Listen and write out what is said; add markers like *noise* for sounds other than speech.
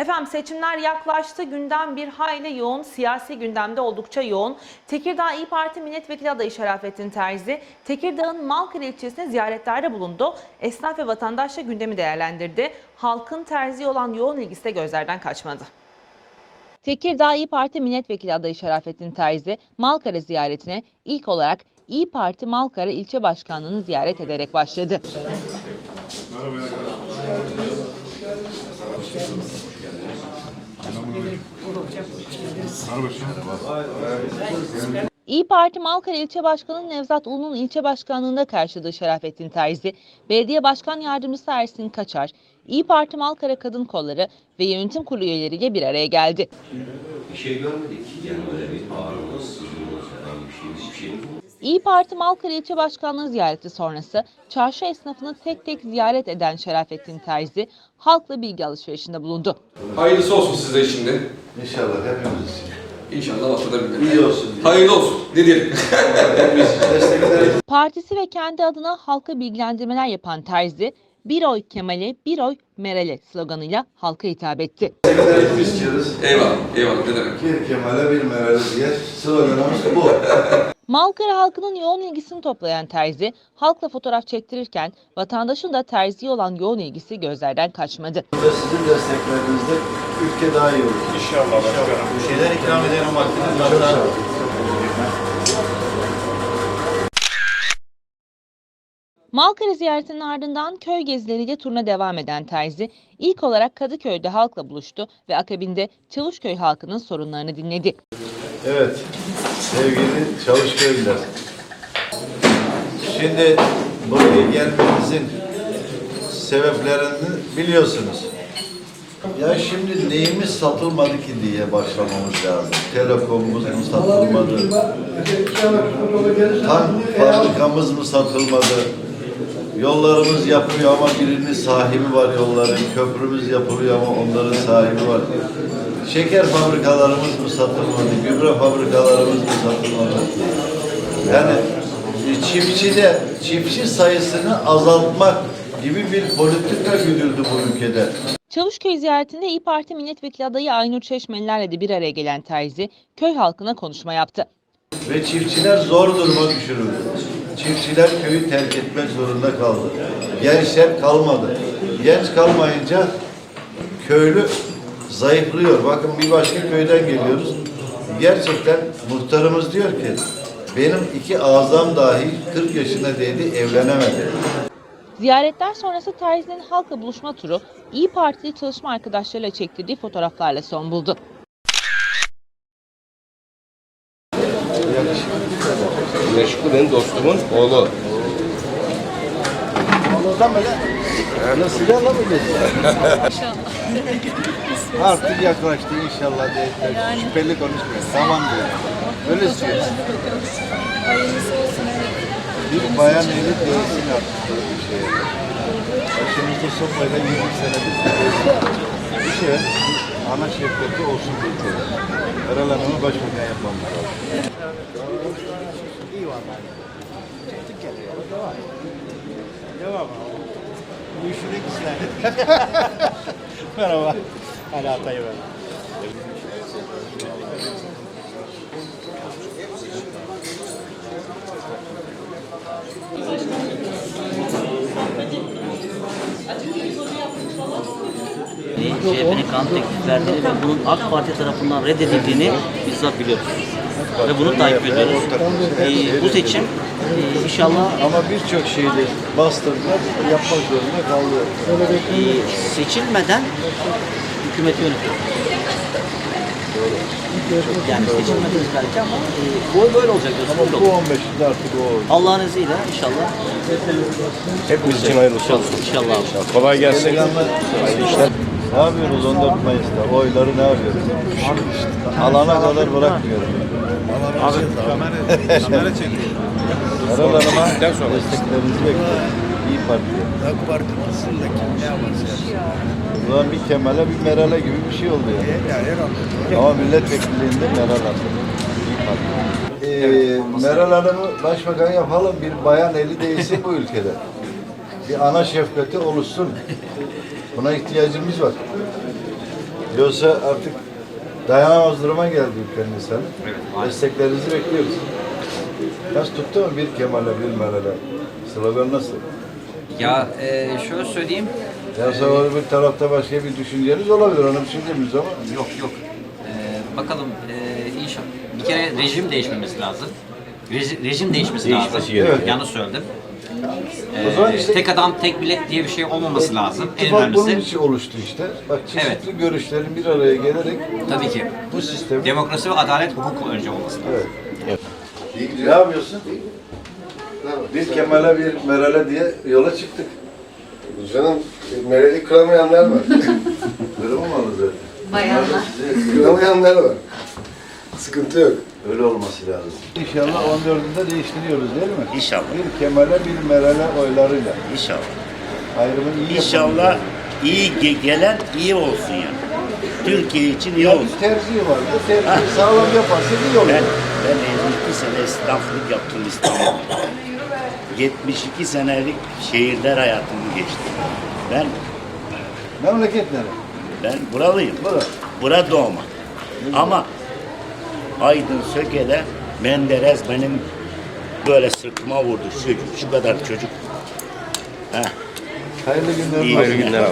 Efendim seçimler yaklaştı. Gündem bir hayli yoğun. Siyasi gündemde oldukça yoğun. Tekirdağ İyi Parti Milletvekili adayı Şerafettin Terzi, Tekirdağ'ın Malkır ilçesine ziyaretlerde bulundu. Esnaf ve vatandaşla gündemi değerlendirdi. Halkın terziye olan yoğun ilgisi de gözlerden kaçmadı. Tekirdağ İyi Parti Milletvekili adayı Şerafettin Terzi, Malkara ziyaretine ilk olarak İyi Parti Malkara İlçe Başkanlığı'nı ziyaret ederek başladı. İyi Parti Malkara İlçe Başkanı Nevzat Ulu'nun ilçe başkanlığında karşıladığı Şerafettin Terzi, Belediye Başkan Yardımcısı Ersin Kaçar, İyi Parti Malkara Kadın Kolları ve Yönetim Kurulu üyeleriyle bir araya geldi. Bir şey görmedik. Yani böyle bir ağrımız, sızımız, bir şeyimiz, hiçbir şeyimiz yok. İyi Parti Malkara İlçe Başkanlığı ziyareti sonrası çarşı esnafını tek tek ziyaret eden Şerafettin Terzi, halkla bilgi alışverişinde bulundu. Hayırlısı olsun size şimdi. İnşallah hepimiz için. İnşallah vatandaş İyi olsun diye. Hayırlı olsun. Ne diyelim? Partisi ve kendi adına halka bilgilendirmeler yapan Terzi, bir oy Kemal'e, bir oy Meral'e sloganıyla halka hitap etti. Ederiz istiyoruz. eyvallah. Eyvallah. Ne demek? Bir Kemal'e bir Meral'e diye sloganımız bu. Malkara halkının yoğun ilgisini toplayan Terzi, halkla fotoğraf çektirirken vatandaşın da Terzi'ye olan yoğun ilgisi gözlerden kaçmadı. Ve sizin desteklerinizle ülke daha iyi olur. İnşallah. İnşallah. Bir şeyler ikram edelim hakkınızda. Çok sağ olun. Malkara ziyaretinin ardından köy gezileriyle turuna devam eden Terzi, ilk olarak Kadıköy'de halkla buluştu ve akabinde Çavuşköy halkının sorunlarını dinledi. Evet. Sevgili Çavuşköylüler. Şimdi buraya gelmemizin sebeplerini biliyorsunuz. Ya şimdi neyimiz satılmadı ki diye başlamamız lazım. Telekomumuz mu satılmadı? Tank fabrikamız mı satılmadı? Yollarımız yapılıyor ama birinin sahibi var yolların. Köprümüz yapılıyor ama onların sahibi var. Şeker fabrikalarımız mı satılmadı? Gübre fabrikalarımız mı satılmadı? Yani e, çiftçide çiftçi sayısını azaltmak gibi bir politika güdüldü bu ülkede. Çavuşköy ziyaretinde İyi Parti milletvekili adayı Aynur Çeşmelilerle de bir araya gelen Terzi, köy halkına konuşma yaptı. Ve çiftçiler zor duruma düşürüldü. Çiftçiler köyü terk etmek zorunda kaldı. Gençler kalmadı. Genç kalmayınca köylü zayıflıyor. Bakın bir başka köyden geliyoruz. Gerçekten muhtarımız diyor ki benim iki azam dahi 40 yaşına değdi evlenemedi. Ziyaretler sonrası Terzi'nin halkla buluşma turu, İyi Partili çalışma arkadaşlarıyla çektirdiği fotoğraflarla son buldu. Meşgul benim dostumun oğlu. Nasıl alamayacağız? Artık yaklaştı inşallah diye. Şüpheli konuşmuyor. Tamam diyor. Öyle söylüyor. Bir bayan eli değilsin artık böyle bir şeye. Başımızda sopayla 20 senedir bir şey. Ana şefkati olsun kere. Meral Hanım'ı başbakan yapmamız lazım. Düşünmek isterdim. *laughs* Merhaba. Hadi Hatay'ı ver. CHP'nin kanun teklif verdiğini ve bunun AK Parti tarafından reddedildiğini bizzat biliyoruz. Ve bunu takip ediyoruz. Ee, bu seçim e, inşallah Ama birçok şeyde bastırdılar, yapmak zorunda kalıyor. e, seçilmeden hükümeti yönetiyor. Yani seçilmeden belki ama e, bu böyle olacak diyorsun. Ama Böyle bu olacak. 15'inde artık o. Allah'ın izniyle inşallah. Hepimiz için hayırlısı olsun. İnşallah. inşallah. Kolay gelsin. Hayırlı işler. Ne yapıyoruz 14 Mayıs'ta? Oyları ne yapıyoruz? Alana kadar bırakmıyorum. Abi, kamera çekiyor. Meral Hanım'a desteklerinizi bekliyorum. İyi Parti'ye. AK Parti kesinlikle ne yaparsa O zaman bir Kemal'e bir Meral'e gibi bir şey oldu yani. Yani herhalde. Ama milletvekilliğinde Meral Hanım. İyi Parti. Ee, Meral Hanım'ı başbakan yapalım. Bir bayan eli değilsin bu ülkede. Bir ana şefkati oluşsun. Buna ihtiyacımız var. Yoksa artık dayanamaz duruma geldi ülkenin insanı. Desteklerinizi bekliyoruz. Nasıl tuttu mu bir Kemal'e bir Meral'e? Slogan nasıl? Ya e, şöyle söyleyeyim. Ya sonra bir tarafta başka bir düşünceniz olabilir. Onu bir şey demiyoruz ama. Yok yok. E, bakalım e, inşallah. Bir kere rejim değişmemesi lazım. Rejim, rejim değişmesi lazım. gerekiyor. Yanlış söyledim. O zaman E, işte- tek adam tek bilet diye bir şey olmaması lazım. En İttifak bunun önemlisi için oluştu işte. Bak çeşitli Evet. görüşlerin bir araya gelerek tabii ki bu sistemi... demokrasi ve adalet hukuk önce olması lazım. Evet. Ne yapıyorsun? Bir Kemal'e bir Meral'e diye yola çıktık. Canım Meral'i kıramayanlar var. *laughs* Olmalı zaten? Bayanlar. kıramayanlar var. Sıkıntı yok. Öyle olması lazım. İnşallah 14'ünde değiştiriyoruz değil mi? İnşallah. Bir Kemal'e bir Meral'e oylarıyla. İnşallah. Ayrımı iyi. İnşallah iyi ge- gelen iyi olsun yani. Türkiye için iyi Ya olsun. bir tercih vardı. Tercihi sağlam yaparsa iyi olur. Ben, ben 52 sene esnaflık yaptım İstanbul'da. 72 senelik şehirler hayatımı geçtim. Ben Memleket nere? ben buralıyım. Bura. Bura doğma. Ama Aydın Söke'de Menderes benim böyle sırtıma vurdu. Şu, şu kadar çocuk. Heh, Hayırlı günler. iyi günler.